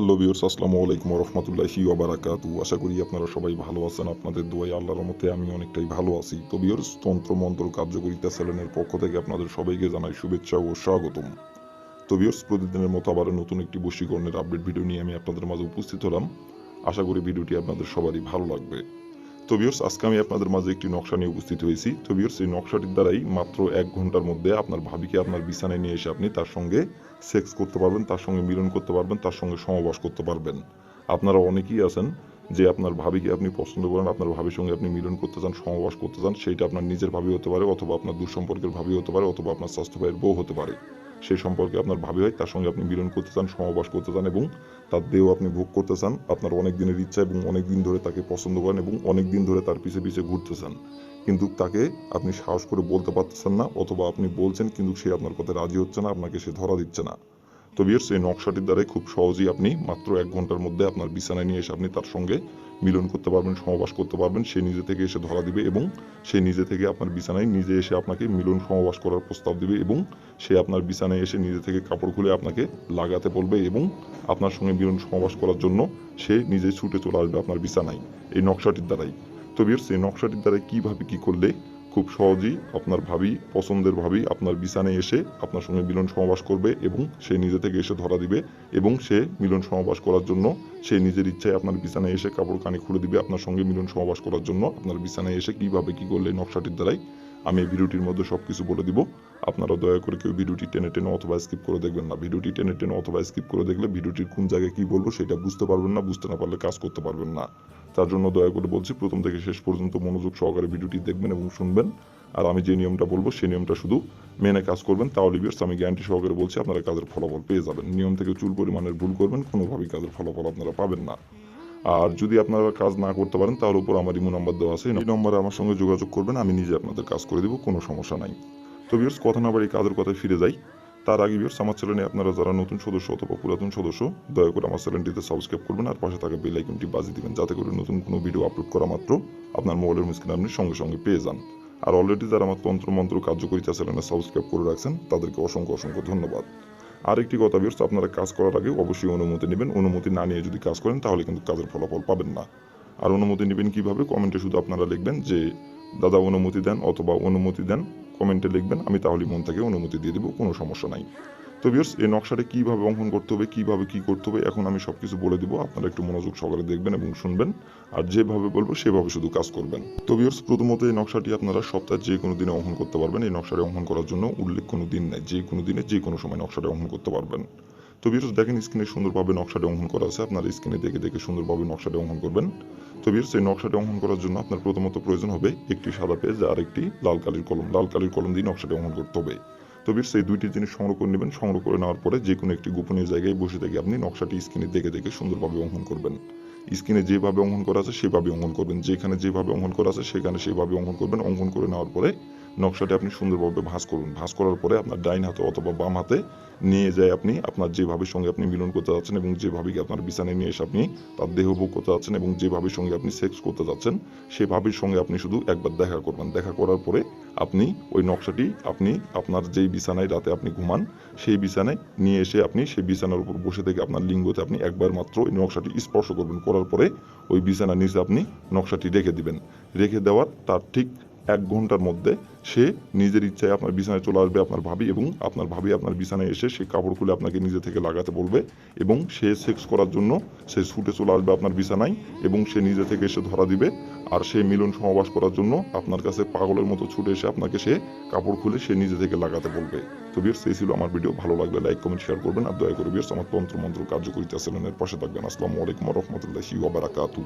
Hello বিয়র্স আসসালামু আলাইকুম রহমতুল্লাহি ওবারাকাতু আশা করি আপনারা সবাই ভালো আছেন, আপনাদের দোয়াই আল্লাহর মতে আমি অনেকটাই ভালো আছি। তো বিয়র্স তন্ত্র মন্ত্র কার্যকরিতা চ্যানেলের পক্ষ থেকে আপনাদের সবাইকে জানাই শুভেচ্ছা ও স্বাগতম। তো বিয়র্স প্রতিদিনের মতো আবার নতুন একটি বশীকরণের আপডেট ভিডিও নিয়ে আমি আপনাদের মাঝে উপস্থিত হলাম। আশা করি ভিডিওটি আপনাদের সবারই ভালো লাগবে। তো আজকে আমি আপনাদের মাঝে একটি নকশা নিয়ে উপস্থিত হয়েছি। তো এই নকশাটির দ্বারাই মাত্র এক ঘণ্টার মধ্যে আপনার ভাবিকে আপনার বিছানায় নিয়ে এসে আপনি তার সঙ্গে সেক্স করতে পারবেন, তার সঙ্গে মিলন করতে পারবেন, তার সঙ্গে সমবাস করতে পারবেন। আপনারা অনেকেই আছেন যে আপনার ভাবিকে আপনি পছন্দ করেন, আপনার ভাবির সঙ্গে আপনি মিলন করতে চান সমবাস করতে চান সেইটা আপনার নিজের ভাবি হতে পারে অথবা আপনার দুঃসম্পর্কের ভাবি হতে পারে অথবা আপনার স্বাস্থ্য ভাইয়ের বউ হতে পারে। সেই সম্পর্কে আপনার ভাবি হয় তার সঙ্গে আপনি মিলন করতে চান, সমবাস করতে চান এবং তার দেহ আপনি ভোগ করতে চান, আপনার অনেক দিনের ইচ্ছা এবং অনেক দিন ধরে তাকে পছন্দ করেন এবং অনেক দিন ধরে তার পিছে পিছে ঘুরতে চান। কিন্তু তাকে আপনি সাহস করে বলতে পারতেছেন না অথবা আপনি বলছেন, কিন্তু সে আপনার কথা রাজি হচ্ছে না, আপনাকে সে ধরা দিচ্ছে না। তো বিয়ার্স এই নকশাটির দ্বারাই খুব সহজেই আপনি মাত্র এক ঘণ্টার মধ্যে আপনার বিছানায় নিয়ে এসে আপনি তার সঙ্গে মিলন করতে পারবেন, সমবাস করতে পারবেন। সে নিজে থেকে এসে ধরা দিবে এবং সে নিজে থেকে আপনার বিছানায় নিজে এসে আপনাকে মিলন সমবাস করার প্রস্তাব দিবে এবং সে আপনার বিছানায় এসে নিজে থেকে কাপড় খুলে আপনাকে লাগাতে বলবে এবং আপনার সঙ্গে মিলন সমবাস করার জন্য সে নিজে ছুটে চলে আসবে আপনার বিছানায়। এই নকশাটির দ্বারাই। তো বিয়ার্স এই নকশাটির দ্বারাই কীভাবে কী করলে খুব সহজেই আপনার ভাবি, পছন্দের ভাবি আপনার বিছানায় এসে আপনার সঙ্গে মিলন সমাবাস করবে এবং সে নিজে থেকে এসে ধরা দিবে এবং সে মিলন সমাবাস করার জন্য সে নিজের ইচ্ছায় আপনার বিছানায় এসে কাপড় কানি খুলে দিবে আপনার সঙ্গে মিলন সমাবাস করার জন্য। আপনার বিছানায় এসে কীভাবে কি করলে নকশাটির দ্বারাই আমি এই ভিডিওটির মধ্যে সব কিছু বলে দিব। আপনারা দয়া করে কেউ ভিডিওটি টেনে টেনে অথবা স্কিপ করে দেখবেন না। ভিডিওটি টেনে টেনে অথবা স্কিপ করে দেখলে ভিডিওটির কোন জায়গায় কি বলব সেটা বুঝতে পারবেন না, বুঝতে না পারলে কাজ করতে পারবেন না। তার জন্য দয়া করে বলছি, প্রথম থেকে শেষ পর্যন্ত মনোযোগ সহকারে ভিডিওটি দেখবেন এবং শুনবেন। আর আমি যে নিয়মটা বলব সেই নিয়মটা শুধু মেনে কাজ করবেন তাহলে বিয়ার্স আমি গ্যারান্টি সহকারে বলছি, আপনারা কাজের ফলাফল পেয়ে যাবেন। নিয়ম থেকে চুল পরিমাণের ভুল করবেন, কোনোভাবেই কাজের ফলাফল আপনারা পাবেন না। আর যদি আপনারা কাজ না করতে পারেন, তার উপর আমার ইমো নাম্বার দেওয়া আছে। এই নম্বরে আমার সঙ্গে যোগাযোগ করবেন, আমি নিজে আপনাদের কাজ করে দেবো, কোনো সমস্যা নাই। তো বিয়ার্স কথা না বাড়ি কাজের কথায় ফিরে যাই। তার আগে বিয়ার্স আমার চ্যানেলে আপনারা যারা নতুন সদস্য অথবা পুরাতন সদস্য, দয়া করে আমার চ্যানেলটিতে সাবস্ক্রাইব করবেন আর পাশে থাকা বেল আইকনটি বাজিয়ে দিবেন, যাতে করে নতুন কোনো ভিডিও আপলোড করা মাত্র আপনার মোবাইলের স্ক্রিনে আপনি সঙ্গে সঙ্গে পেয়ে যান। আর অলরেডি যারা আমার তন্ত্র মন্ত্র কার্যকরিতা চ্যানেলে সাবস্ক্রাইব করে রাখছেন, তাদেরকে অসংখ্য অসংখ্য ধন্যবাদ। আরেকটি কথা বিয়ার্স আপনারা কাজ করার আগে অবশ্যই অনুমতি নেবেন। অনুমতি না নিয়ে যদি কাজ করেন, তাহলে কিন্তু কাজের ফলাফল পাবেন না। আর অনুমতি নেবেন কীভাবে? কমেন্টে শুধু আপনারা লিখবেন যে দাদা অনুমতি দেন অথবা অনুমতি দেন কমেন্টে লিখবেন, আমি তাহলে মন থেকে অনুমতি দিয়ে দেবো, কোনো সমস্যা নাই। তো বিয়ার্স এই নকশাটা কীভাবে অঙ্কন করতে হবে, কীভাবে কী করতে হবে, এখন আমি সব কিছু বলে দিব, আপনারা একটু মনোযোগ সহকারে দেখবেন এবং শুনবেন, আর যেভাবে বলব সেভাবে শুধু কাজ করবেন। তো বিয়ার্স প্রথমত এই নকশাটি আপনারা সপ্তাহে যে কোনো দিনে অঙ্কন করতে পারবেন, এই নকশাটি অঙ্কন করার জন্য উল্লেখ কোনো দিন নেই, যে কোনো দিনে যে কোনো সময় নকশাটি অঙ্কন করতে পারবেন। তো বিয়ার্স দেখেন স্ক্রিনে সুন্দরভাবে নকশাটি অঙ্কন করা আছে, আপনারা স্ক্রিনে দেখে দেখে সুন্দরভাবে নকশাটি অঙ্কন করবেন। তো সেই নকশাটি অঙ্কন করার জন্য আপনার প্রথমত প্রয়োজন হবে একটি সাদা পেজ আর একটি লাল কালির কলম। লাল কালির কলম দিয়ে নকশাটি অঙ্কন করতে হবে। তো সেই দুইটি জিনিস সংগ্রহ করে নেবেন। সংগ্রহ করে নেওয়ার পরে যে কোনো একটি গোপনীয় জায়গায় বসে থেকে আপনি নকশাটি স্ক্রিনে দেখে দেখে সুন্দরভাবে অঙ্কন করবেন। স্ক্রিনে যেভাবে অঙ্কন করা আছে সেভাবে অঙ্কন করবেন। যেখানে যেভাবে অঙ্কন করা আছে সেখানে সেভাবে অঙ্কন করবেন। অঙ্কন করে নেওয়ার পরে নকশাটি আপনি সুন্দরভাবে ভাঁজ করুন। ভাঁজ করার পরে আপনার ডাইন হাতে অথবা বাম হাতে নিয়ে যায় আপনি, আপনার যেভাবে সঙ্গে আপনি মিলন করতে যাচ্ছেন এবং যেভাবে আপনার বিছানায় নিয়ে এসে আপনি তার দেহ ভোগ করতে যাচ্ছেন এবং যেভাবে সঙ্গে আপনি সেক্স করতে যাচ্ছেন সেই ভাবের সঙ্গে আপনি শুধু একবার দেখা করবেন। দেখা করার পরে আপনি ওই নকশাটি আপনি, আপনার যেই বিছানায় রাতে আপনি ঘুমান, সেই বিছানায় নিয়ে এসে আপনি সেই বিছানার উপর বসে থেকে আপনার লিঙ্গতে আপনি একবার মাত্র ওই নকশাটি স্পর্শ করবেন। করার পরে ওই বিছানার নিচে আপনি নকশাটি রেখে দিবেন। রেখে দেওয়ার তার ঠিক এক ঘণ্টার মধ্যে সে নিজের ইচ্ছায় আপনার বিছানায় চলে আসবে আপনার ভাবি এবং আপনার ভাবি আপনার বিছানায় এসে সে কাপড় খুলে আপনাকে নিজে থেকে লাগাতে বলবে এবং সে সেক্স করার জন্য সে ছুটে চলে আসবে আপনার বিছানায় এবং সে নিজে থেকে এসে ধরা দিবে। আর সে মিলন সমাবাস করার জন্য আপনার কাছে পাগলের মতো ছুটে এসে আপনাকে সে কাপড় খুলে সে নিজে থেকে লাগাতে বলবে। তো বিয়ার্স এই ছিল আমার ভিডিও ভালো লাগলে লাইক কমেন্ট শেয়ার করবেন। আর দয়া করে বিয়ার্স আমার তন্ত্র মন্ত্র কার্যকরিতা চ্যানেলের পাশে থাকবেন। আসসালামু আলাইকুম রহমতুল্লাহি ওবারাকাতু